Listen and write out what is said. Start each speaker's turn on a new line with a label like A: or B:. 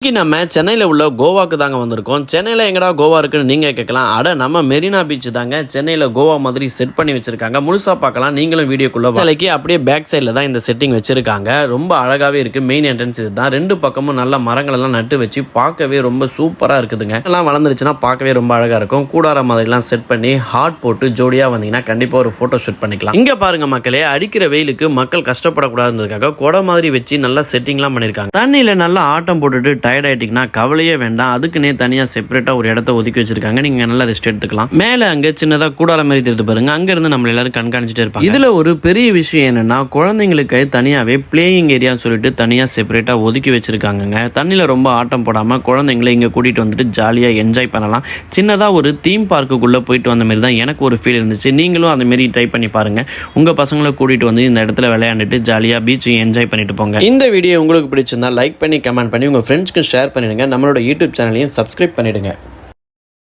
A: இன்னைக்கு நம்ம சென்னையில் உள்ள கோவாக்கு தாங்க வந்திருக்கோம். சென்னையில் எங்கடா கோவா இருக்குன்னு நீங்கள் கேட்கலாம். அட நம்ம மெரினா பீச் தாங்க. சென்னையில் கோவா மாதிரி செட் பண்ணி வச்சிருக்காங்க. முழுசாக பார்க்கலாம். நீங்களும் வீடியோக்குள்ள சிலைக்கு அப்படியே பேக் சைடில் தான் இந்த செட்டிங் வச்சிருக்காங்க. ரொம்ப அழகாகவே இருக்குது மெயின் என்ட்ரன்ஸ் இதுதான். ரெண்டு பக்கமும் நல்ல மரங்களெல்லாம் நட்டு வச்சு பார்க்கவே ரொம்ப சூப்பராக இருக்குதுங்க. எல்லாம் வளர்ந்துருச்சுன்னா பார்க்கவே ரொம்ப அழகாக இருக்கும். கூடார மாதிரிலாம் செட் பண்ணி ஹாட் போட்டு ஜோடியாக வந்தீங்கன்னா கண்டிப்பாக ஒரு ஃபோட்டோ ஷூட் பண்ணிக்கலாம். இங்கே பாருங்க மக்களே அடிக்கிற வெயிலுக்கு மக்கள் கஷ்டப்படக்கூடாதுன்றதுக்காக குடை மாதிரி வச்சு நல்லா செட்டிங்லாம் பண்ணியிருக்காங்க தண்ணியில் நல்லா ஆட்டம் போட்டுட்டு டயர்ட் கவலையே வேண்டாம். அதுக்குன்னே தனியாக செப்பரேட்டாக ஒரு இடத்த ஒதுக்கி வச்சிருக்காங்க. நீங்கள் நல்லா ரெஸ்ட் எடுத்துக்கலாம். மேலே அங்கே சின்னதாக கூடார மாதிரி தெரியுது பாருங்க. அங்கேருந்து நம்ம எல்லாரும் கண்காணிச்சிட்டே இருப்பாங்க. இதில் ஒரு பெரிய விஷயம் என்னன்னா குழந்தைங்களுக்கு தனியாகவே பிளேயிங் ஏரியான்னு சொல்லிட்டு தனியாக செப்பரேட்டாக ஒதுக்கி வச்சிருக்காங்கங்க. தண்ணியில் ரொம்ப ஆட்டம் போடாமல் குழந்தைங்களை இங்கே கூட்டிகிட்டு வந்துட்டு ஜாலியாக என்ஜாய் பண்ணலாம். சின்னதாக ஒரு தீம் பார்க்குக்குள்ளே போயிட்டு வந்த மாதிரி தான் எனக்கு ஒரு ஃபீல் இருந்துச்சு. நீங்களும் அந்த மாதிரி ட்ரை பண்ணி பாருங்க. உங்கள் பசங்களை கூட்டிகிட்டு வந்து இந்த இடத்துல விளையாண்டுட்டு ஜாலியாக பீச்சையும் என்ஜாய் பண்ணிட்டு போங்க. இந்த வீடியோ உங்களுக்கு பிடிச்சிருந்தா லைக் பண்ணி கமெண்ட் பண்ணி உங்கள் ஃப்ரெண்ட்ஸ்க்கு ஷேர் பண்ணிடுங்க. நம்மளோட யூடியூப் சேனலையும் சப்ஸ்கிரைப் பண்ணிடுங்க.